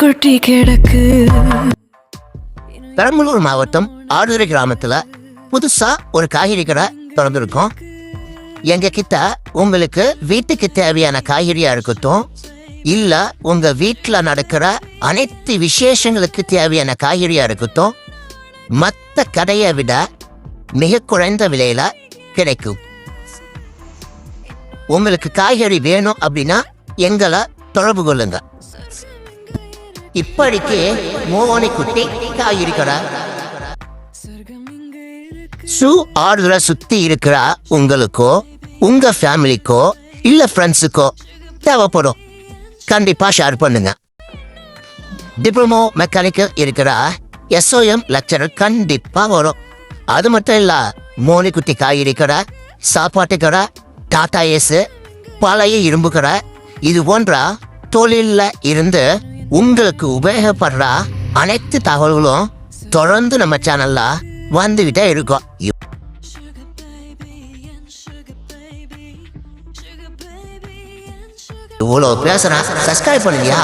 கொட்டி கிடக்கு. பெரம்பலூர் மாவட்டம் ஆடுதுறை கிராமத்துல புதுசா ஒரு காய்கறி கடை திறந்துருக்கோம். எங்க கிட்ட உங்களுக்கு வீட்டுக்கு தேவையான காய்கறியா இருக்கட்டும் இல்ல உங்க வீட்டுல நடக்கிற அனைத்து விசேஷங்களுக்கு தேவையான காய்கறியா இருக்கட்டும் மற்ற கடையை விட மிக குறைந்த விலையில கிடைக்கும். உங்களுக்கு காய்கறி வேணும் அப்படின்னா எங்களை தொடர்பு கொள்ளுங்க. இப்படிக்கு மோகனை குட்டி காய்கறி கடை ஷூ ஆடுற சுத்தி இருக்கிற உங்களுக்கோ உங்க ஃபேமிலிக்கோ இல்ல ஃப்ரெண்ட்ஸுக்கோ தேவைப்படும். கண்டிப்பா ஷேர் பண்ணுங்க. டிப்ளமோ மெக்கானிக்கல் இருக்கிற எஸ்ஓஎம் லெக்சரர் கண்டிப்பா வரும். அது மட்டும் இல்ல மோனிக்குட்டி காய்கறி கடை சாப்பாட்டு கடை டாடா ஏசு பழைய இரும்பு கடை இது போன்ற தொழிலில் இருந்து உங்களுக்கு உபயோகப்படுற அனைத்து தகவல்களும் தொடர்ந்து நம்ம சேனல்ல வந்துகிட்டே இருக்கும். இவ்வளோ பேசுறேன். சப்ஸ்கிரைப் பண்ணியா